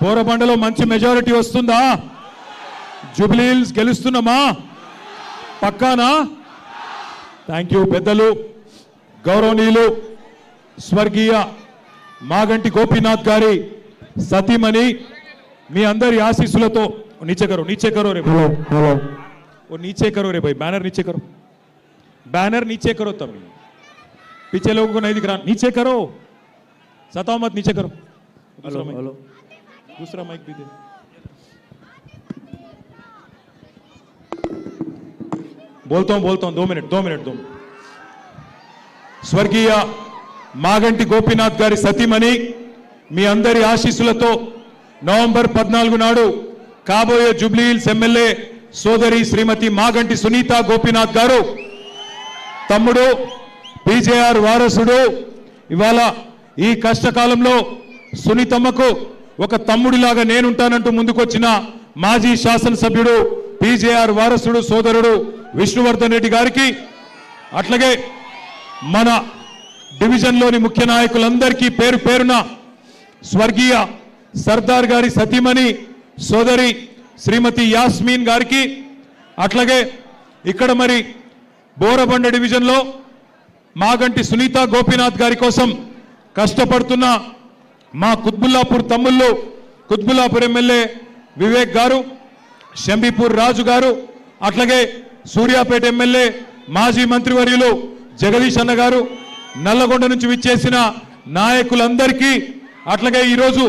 బోరబండలో మంచి మెజారిటీ వస్తుందా జూబ్లీహిల్స్ గెలుస్తున్నామా పక్కానా థ్యాంక్ యూ పెద్దలు గౌరవనీయులు స్వర్గీయ మాగంటి గోపీనాథ్ గారి సతీమణి మీ అందరి ఆశీస్సులతో नीचे करो नीचे करो रे हेलो हेलो वो नीचे करो रे भाई बैनर नीचे करो बैनर नीचे करो तब पीछे लोगों को नहीं दिख रहा नीचे करो सताओ मत नीचे करो हेलो दूसरा माइक हेलो दूसरा माइक भी दे बोलता हूं बोलता हूं दो मिनट दो मिनट दो मिनट స్వర్గీయ మాగంటి గోపీనాథ్ గారి సతీమణి మీ అందరి ఆశీస్సులతో నవంబర్ పద్నాలుగు నాడు కాబోయే జూబ్లీహిల్స్ ఎమ్మెల్యే సోదరి శ్రీమతి మాగంటి సునీత గోపీనాథ్ గారు తమ్ముడు పీజేఆర్ వారసుడు ఇవాళ ఈ కష్టకాలంలో సునీతమ్మకు ఒక తమ్ముడిలాగా నేనుంటానంటూ ముందుకొచ్చిన మాజీ శాసనసభ్యుడు పీజేఆర్ వారసుడు సోదరుడు విష్ణువర్ధన్ రెడ్డి గారికి అట్లాగే మన డివిజన్లోని ముఖ్య నాయకులందరికీ పేరు పేరున స్వర్గీయ సర్దార్ గారి సతీమణి సోదరి శ్రీమతి యాస్మీన్ గారికి అట్లాగే ఇక్కడ మరి బోరబండ డివిజన్లో మాగంటి సునీత గోపీనాథ్ గారి కోసం కష్టపడుతున్న మా కుత్బుల్లాపూర్ తమ్ముళ్ళు కుత్బుల్లాపూర్ ఎమ్మెల్యే వివేక్ గారు షంబీపూర్ రాజు గారు అట్లాగే సూర్యాపేట ఎమ్మెల్యే మాజీ మంత్రివర్యులు జగదీష్ అన్న గారు నల్లగొండ నుంచి విచ్చేసిన నాయకులందరికీ అట్లాగే ఈరోజు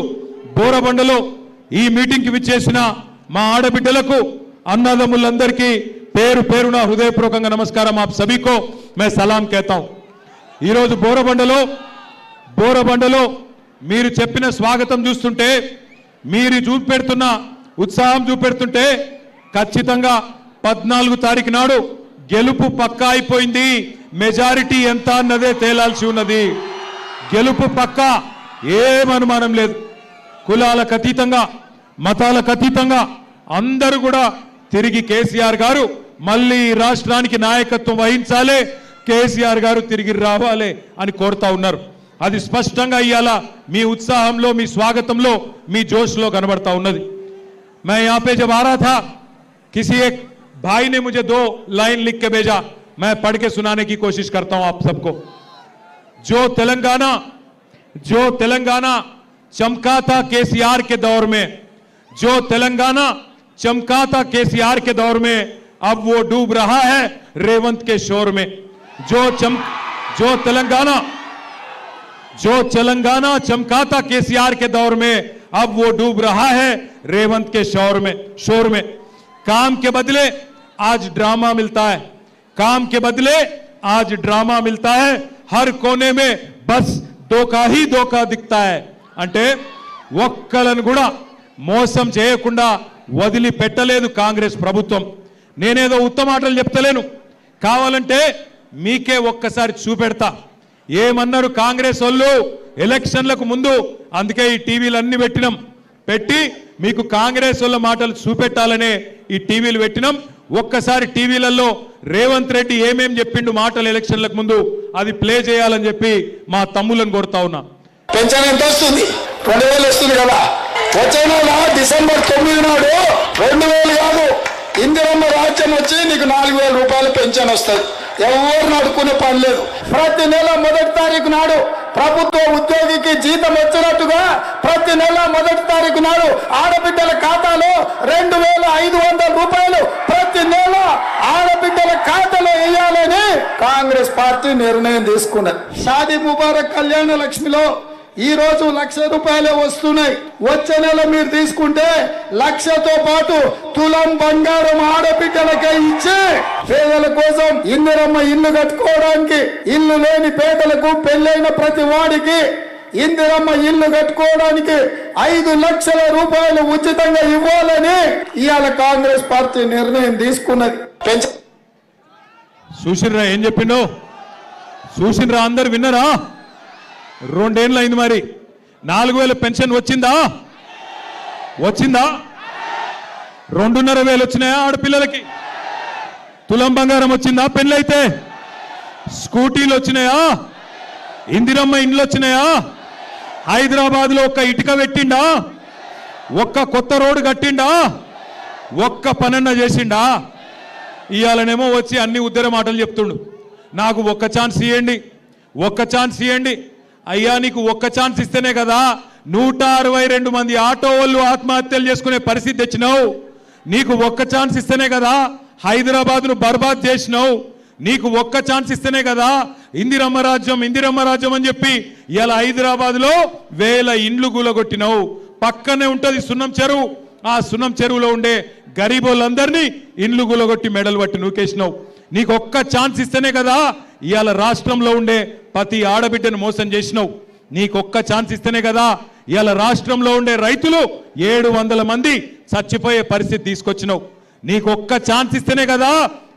బోరబండలో ఈ మీటింగ్కి విచ్చేసిన మా ఆడబిడ్డలకు అన్నదమ్ములందరికీ పేరు పేరున హృదయపూర్వకంగా నమస్కారం. ఆప్ సభీకో మే సలాం కేతాం. ఈరోజు బోరబండలో బోరబండలో మీరు చెప్పిన స్వాగతం చూస్తుంటే మీరు చూపెడుతున్న ఉత్సాహం చూపెడుతుంటే ఖచ్చితంగా పద్నాలుగు తారీఖు నాడు గెలుపు పక్కా అయిపోయింది. మెజారిటీ ఎంత అన్నదే తేలాల్సి ఉన్నది. గెలుపు పక్కా ఏం అనుమానం లేదు. కులాలకు అతీతంగా మతాలకు అతీతంగా అందరూ కూడా తిరిగి కేసీఆర్ గారు మళ్ళీ ఈ రాష్ట్రానికి నాయకత్వం వహించాలి కేసీఆర్ గారు తిరిగి రావాలి అని కోరుతా ఉన్నారు. అది స్పష్టంగా ఇవాళ మీ ఉత్సాహంలో మీ స్వాగతంలో మీ జోష్లో కనబడతా ఉన్నది मैं यहाँ पे जब आ रहा था किसी एक भाई ने मुझे दो लाइन लिख के भेजा मैं पढ़ के सुनाने की कोशिश करता हूं आप सबको जो तेलंगाना जो तेलंगाना चमका था केसीआर के दौर में जो तेलंगाना चमका था केसीआर के दौर में अब वो डूब रहा है रेवंत के शोर में जो चम जो तेलंगाना जो तेलंगाना चमका था केसीआर के दौर में अब वो डूब रहा है रेवंत के शोर में शोर में काम के बदले आज ड्रामा मिलता है काम के बदले आज ड्रामा मिलता है हर कोने में बस धोखा ही धोखा दिखता है అంటే ఒక్కలను కూడా మోసం చేయకుండా వదిలిపెట్టలేదు కాంగ్రెస్ ప్రభుత్వం నేనేదో ఉత్తమ మాటలు చెప్తలేను కావాలంటే మీకే ఒక్కసారి చూపెడతా ఏమన్నారు కాంగ్రెస్ వాళ్ళు? ఎలక్షన్లకు ముందు. అందుకే ఈ టీవీలు అన్ని పెట్టినాం. పెట్టి మీకు కాంగ్రెస్ వాళ్ళ మాటలు చూపెట్టాలనే ఈ టీవీలు పెట్టినాం. ఒక్కసారి టీవీలలో రేవంత్ రెడ్డి ఏమేం చెప్పిండు మాటలు ఎలక్షన్లకు ముందు అది ప్లే చేయాలని చెప్పి మా తమ్ములను కోరుతా ఉన్నా. పెన్షన్ ఎంత వస్తుంది? రెండు వేలు వస్తుంది కదా. వచ్చే నెల డిసెంబర్ తొమ్మిది నాడు? రెండు వేలు కాదు. ఇందిరమ్మ రాజ్యం వచ్చి నీకు నాలుగు వేల రూపాయలు పెన్షన్ వస్తుంది. ఎవరు నడుకునే పని లేదు. ప్రతి నెల మొదటి తారీఖు నాడు ప్రభుత్వ ఉద్యోగికి జీతం వచ్చినట్టుగా ప్రతి నెల మొదటి తారీఖు నాడు ఆడబిడ్డల ఖాతాలో రెండు వేల ఐదు వందల రూపాయలు ప్రతి నెల ఆడబిడ్డల ఖాతాలో వేయాలని కాంగ్రెస్ పార్టీ నిర్ణయం తీసుకున్నది. షాదీ ముబారక్ కళ్యాణ లక్ష్మిలో ఈ రోజు లక్ష రూపాయలే వస్తున్నాయి. వచ్చే నెల మీరు తీసుకుంటే లక్షతో పాటు తులం బంగారం ఆడబిడ్డలకే ఇచ్చి పేదల కోసం ఇందిరమ్మ ఇల్లు కట్టుకోవడానికి ఇల్లు లేని పేదలకు పెళ్ళైన ప్రతి వాడికి ఇందిరమ్మ ఇల్లు కట్టుకోవడానికి ఐదు లక్షల రూపాయలు ఉచితంగా ఇవ్వాలని ఇవాళ కాంగ్రెస్ పార్టీ నిర్ణయం తీసుకున్నది. పెంచ చూసినరా ఏం చెప్పిండో? చూసినరా అందరు విన్నరా? రెండేళ్ళు అయింది మరి. నాలుగు వేల పెన్షన్ వచ్చిందా? వచ్చిందా? రెండున్నర వేలు వచ్చినాయా ఆడపిల్లలకి? తులం బంగారం వచ్చిందా? పెళ్ళైతే? స్కూటీలు వచ్చినాయా? ఇందిరమ్మ ఇండ్లు వచ్చినాయా? హైదరాబాద్లో ఒక్క ఇటుక పెట్టిండా? ఒక్క కొత్త రోడ్డు కట్టిండా? ఒక్క పనన్న చేసిండా? ఇవాళనేమో వచ్చి అన్ని ఉద్దర మాటలు చెప్తుండు. నాకు ఒక్క ఛాన్స్ ఇవ్వండి ఒక్క ఛాన్స్ ఇవ్వండి అయ్యా నీకు ఒక్క ఛాన్స్ ఇస్తేనే కదా. నూట అరవై రెండు మంది ఆటో వాళ్ళు ఆత్మహత్యలు చేసుకునే పరిస్థితి తెచ్చినావు. నీకు ఒక్క ఛాన్స్ ఇస్తేనే కదా. హైదరాబాద్ను బర్బాద్ చేసినావు. నీకు ఒక్క ఛాన్స్ ఇస్తేనే కదా. ఇందిరమ్మ రాజ్యం ఇందిరమ్మ రాజ్యం అని చెప్పి ఇలా హైదరాబాద్లో వేల ఇండ్లు కూలగొట్టినావు. పక్కనే ఉంటది సున్నం చెరువు. ఆ సున్నం చెరువులో ఉండే గరీబోళ్ళందరినీ ఇండ్లు గులగొట్టి మెడలు పట్టి నూకేసినావు. నీకు ఒక్క ఛాన్స్ ఇస్తేనే కదా. ఇవాళ రాష్ట్రంలో ఉండే ప్రతి ఆడబిడ్డను మోసం చేసినావు. నీకు ఒక్క ఛాన్స్ ఇస్తేనే కదా. ఇవాళ రాష్ట్రంలో ఉండే రైతులు ఏడు వందల మంది చచ్చిపోయే పరిస్థితి తీసుకొచ్చినావు. నీకు ఒక్క ఛాన్స్ ఇస్తేనే కదా.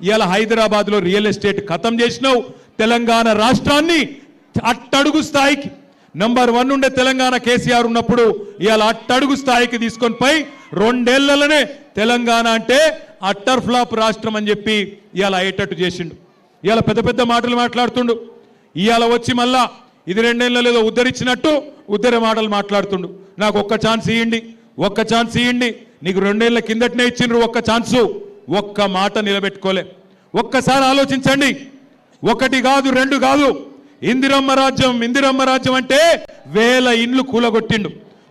ఇవాళ హైదరాబాద్లో రియల్ ఎస్టేట్ ఖతం చేసినావు. తెలంగాణ రాష్ట్రాన్ని అట్టడుగు స్థాయికి నంబర్ వన్ ఉండే తెలంగాణ కేసీఆర్ ఉన్నప్పుడు ఇవాళ అట్టడుగు స్థాయికి తీసుకొని పోయి రెండేళ్ళలోనే తెలంగాణ అంటే అట్టర్ ఫ్లాప్ రాష్ట్రం అని చెప్పి ఇవాళ అయ్యేటట్టు చేసిండు. ఇవాళ పెద్ద పెద్ద మాటలు మాట్లాడుతుండు. ఇవాళ వచ్చి మళ్ళా ఇది రెండేళ్ళలో ఏదో ఉద్ధరించినట్టు ఉద్ధర మాటలు మాట్లాడుతుండు. నాకు ఒక్క ఛాన్స్ ఇవ్వండి ఒక్క ఛాన్స్ ఇవ్వండి నీకు రెండేళ్ళ కిందటనే ఇచ్చిండ్రు ఒక్క ఛాన్సు. ఒక్క మాట నిలబెట్టుకోలే. ఒక్కసారి ఆలోచించండి. ఒకటి కాదు రెండు కాదు. ఇందిరమ్మ రాజ్యం ఇందిరమ్మ రాజ్యం అంటే వేల ఇండ్లు కూలగొట్టిండు.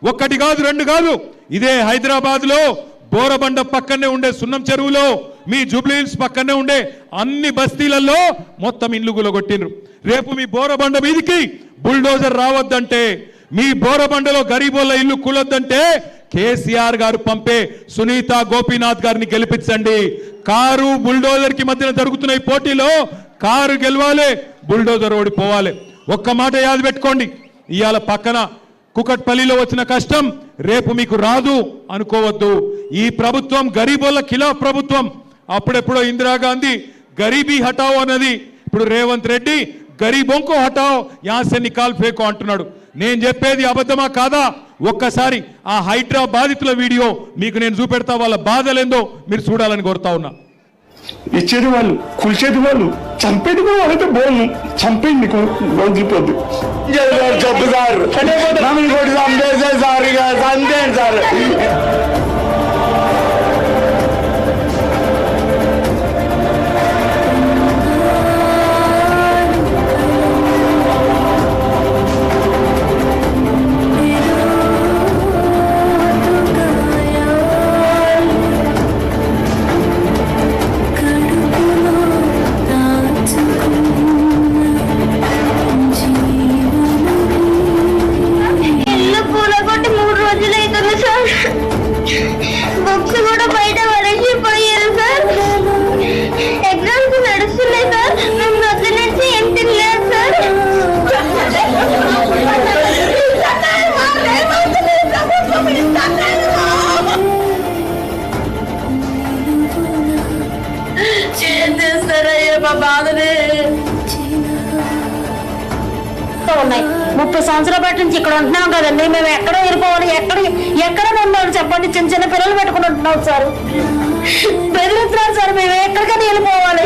ఒక్కటి కాదు రెండు కాదు. ఇదే హైదరాబాద్లో బోరబండ పక్కనే ఉండే సున్నం చెరువులో మీ జూబ్లీహిల్స్ పక్కనే ఉండే అన్ని బస్తీలలో మొత్తం ఇండ్లు గులగొట్టినరు రేపు మీ బోరబండ మీదికి బుల్డోజర్ రావద్దంటే మీ బోరబండలో గరీబోళ్ళ ఇల్లు కూలొద్దంటే కేసీఆర్ గారు పంపే సునీత గోపీనాథ్ గారిని గెలిపించండి. కారు బుల్డోజర్కి మధ్యన జరుగుతున్న ఈ పోటీలో కారు గెలవాలి బుల్డోజర్ ఓడిపోవాలి. ఒక్క మాట యాది పెట్టుకోండి. ఇవాళ పక్కన కుకట్పల్లిలో వచ్చిన కష్టం రేపు మీకు రాదు అనుకోవద్దు. ఈ ప్రభుత్వం గరీబోళ్ళ కిలా ప్రభుత్వం. అప్పుడెప్పుడో ఇందిరాగాంధీ గరీబీ హటావో అన్నది. ఇప్పుడు రేవంత్ రెడ్డి గరీబొంకో హటావో యాసే నికాల్ ఫేకో అంటున్నాడు. నేను చెప్పేది అబద్ధమా కాదా? ఒక్కసారి ఆ హైడ్రా బాధితుల వీడియో మీకు నేను చూపెడతా వాళ్ళ బాధలేందో మీరు చూడాలని కోరుతా ఉన్నా. ఇచ్చేది వాళ్ళు కూల్చేది వాళ్ళు చంపేది కూడా వాళ్ళైతే బోను సార్. చంపేయండి సార్. ముప్పై సంవత్సరాల బట్టి నుంచి ఇక్కడ ఉంటున్నాం కదండి. మేము ఎక్కడ వెళ్ళిపోవాలి ఎక్కడ ఎక్కడ ఉండాలి చెప్పండి? చిన్న చిన్న పిల్లలు పెట్టుకుని ఉంటున్నాం సార్. బెదిరిస్తున్నారు సార్ మేము ఎక్కడికైనా వెళ్ళిపోవాలి.